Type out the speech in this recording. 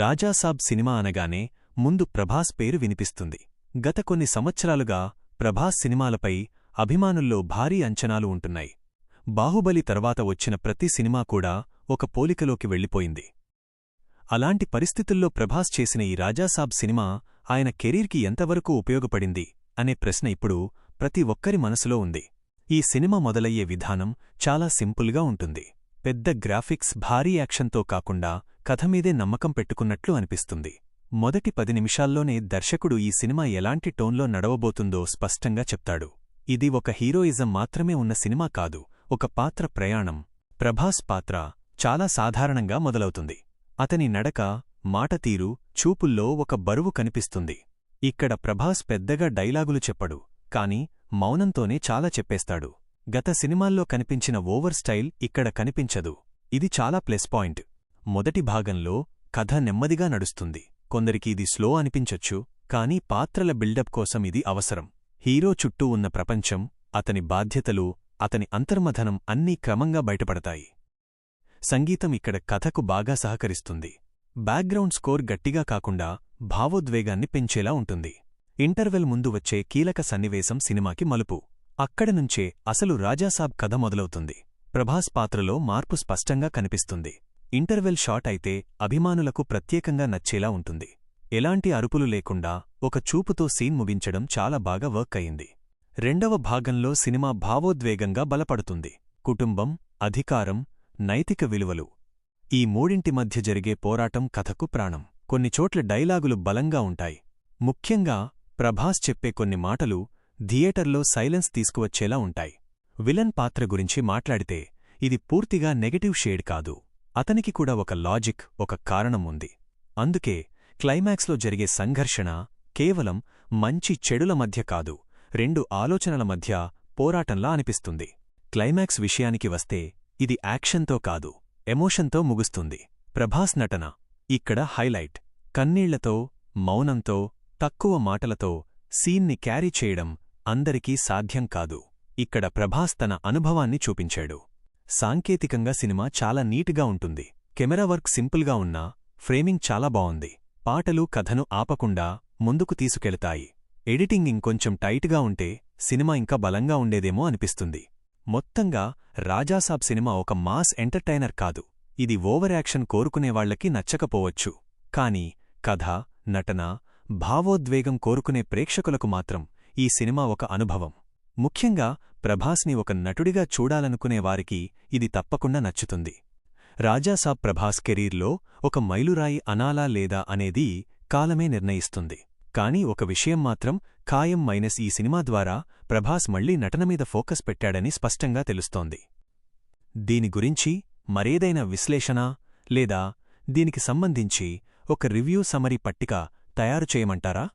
Raja Saab cinema అనగానే ముందు ప్రభాస్ పేరు వినిపిస్తుంది. గత కొన్ని సంవత్సరాలుగా ప్రభాస్ సినిమాలపై అభిమానుల్లో భారీ అంచనాలు ఉంటున్నాయి. బాహుబలి తర్వాత వచ్చిన ప్రతి సినిమా కూడా ఒక పోలికలోకి వెళ్ళిపోయింది. అలాంటి పరిస్థితుల్లో ప్రభాస్ చేసిన ఈ రాజాసాబ్ సినిమా ఆయన కెరీర్కి ఎంతవరకు ఉపయోగపడింది అనే ప్రశ్న ఇప్పుడు ప్రతి ఒక్కరి మనసులో ఉంది. ఈ సినిమా మొదలయ్యే విధానం చాలా సింపుల్గా ఉంటుంది. పెద్ద గ్రాఫిక్స్ భారీ యాక్షన్తో కాకుండా కథమీదే నమ్మకం పెట్టుకున్నట్లు అనిపిస్తుంది. మొదటి పది నిమిషాల్లోనే దర్శకుడు ఈ సినిమా ఎలాంటి టోన్లో నడవబోతుందో స్పష్టంగా చెప్తాడు. ఇది ఒక హీరోయిజం మాత్రమే ఉన్న సినిమా కాదు ఒక పాత్ర ప్రయాణం. ప్రభాస్ పాత్ర చాలా సాధారణంగా మొదలవుతుంది. అతని నడక మాటతీరు చూపుల్లో ఒక బరువు కనిపిస్తుంది. ఇక్కడ ప్రభాస్ పెద్దగా డైలాగులు చెప్పడు కాని మౌనంతోనే చాలా చెప్పేస్తాడు. గత సినిమాల్లో కనిపించిన ఓవర్ స్టైల్ ఇక్కడ కనిపించదు. ఇది చాలా ప్లస్ పాయింట్. మొదటి భాగంలో కథ నెమ్మదిగా నడుస్తుంది. కొందరికి ఇది స్లో అనిపించొచ్చు కానీ పాత్రల బిల్డప్ కోసం ఇది అవసరం. హీరో చుట్టూ ఉన్న ప్రపంచం అతని బాధ్యతలు అతని అంతర్మథనం అన్నీ క్రమంగా బయటపడతాయి. సంగీతం ఇక్కడ కథకు బాగా సహకరిస్తుంది. బ్యాక్గ్రౌండ్ స్కోర్ గట్టిగా కాకుండా భావోద్వేగాన్ని పెంచేలా ఉంటుంది. ఇంటర్వెల్ ముందు వచ్చే కీలక సన్నివేశం సినిమాకి మలుపు. అక్కడనుంచే అసలు రాజాసాబ్ కథ మొదలవుతుంది. ప్రభాస్ పాత్రలో మార్పు స్పష్టంగా కనిపిస్తుంది. ఇంటర్వెల్ షాట్ అయితే అభిమానులకు ప్రత్యేకంగా నచ్చేలా ఉంటుంది. ఎలాంటి అరుపులు లేకుండా ఒక చూపుతో సీన్ ముగించడం చాలా బాగా వర్క్ అయింది. రెండవ భాగంలో సినిమా భావోద్వేగంగా బలపడుతుంది. కుటుంబం అధికారం నైతిక విలువలు. ఈ మూడింటి మధ్య జరిగే పోరాటం కథకు ప్రాణం. కొన్ని చోట్ల డైలాగులు బలంగా ఉంటాయి. ముఖ్యంగా ప్రభాస్ చెప్పే కొన్ని మాటలు థియేటర్లో సైలెన్స్ తీసుకువచ్చేలా ఉంటాయి. విలన్ పాత్ర గురించి మాట్లాడితే ఇది పూర్తిగా నెగటివ్ షేడ్ కాదు. అతనికి కూడా ఒక లాజిక్ ఒక కారణం ఉంది. అందుకే క్లైమాక్స్లో జరిగే సంఘర్షణ కేవలం మంచి చెడుల మధ్య కాదు రెండు ఆలోచనల మధ్య పోరాటంలా అనిపిస్తుంది. క్లైమాక్స్ విషయానికి వస్తే ఇది యాక్షన్తో కాదు ఎమోషన్తో ముగుస్తుంది. ప్రభాస్ నటన ఇక్కడ హైలైట్. కన్నీళ్ళతో మౌనంతో తక్కువ మాటలతో సీన్ని క్యారీ చేయడం అందరికీ సాధ్యం కాదు. ఇక్కడ ప్రభాస్ తన అనుభవాన్ని చూపించాడు. సాంకేతికంగా సినిమా చాలా నీట్గా ఉంటుంది. కెమెరా వర్క్ సింపుల్గా ఉన్నా ఫ్రేమింగ్ చాలా బావుంది పాటలు కథను ఆపకుండా ముందుకు తీసుకెళతాయి. ఎడిటింగ్ ఇంకొంచెం టైట్గా ఉంటే సినిమా ఇంకా బలంగా ఉండేదేమో అనిపిస్తుంది. మొత్తంగా రాజాసాబ్ సినిమా ఒక మాస్ ఎంటర్టైనర్ కాదు. ఇది ఓవర్ యాక్షన్ కోరుకునేవాళ్ళకి నచ్చకపోవచ్చు. కాని కథ నటన భావోద్వేగం కోరుకునే ప్రేక్షకులకు మాత్రం ఈ సినిమా ఒక అనుభవం. ముఖ్యంగా ప్రభాస్ని ఒక నటుడిగా చూడాలనుకునేవారికి ఇది తప్పకుండా నచ్చుతుంది. రాజాసాబ్ ప్రభాస్ కెరీర్లో ఒక మైలురాయి అనాలా లేదా అనేది కాలమే నిర్ణయిస్తుంది. కానీ ఒక విషయం మాత్రం ఖాయం మైనస్ ఈ సినిమా ద్వారా ప్రభాస్ మళ్ళీ నటనమీద ఫోకస్ పెట్టాడని స్పష్టంగా తెలుస్తోంది. దీని గురించి మరేదైనా విశ్లేషణ లేదా దీనికి సంబంధించి ఒక రివ్యూ సమరీ పట్టిక తయారు చేయమంటారా?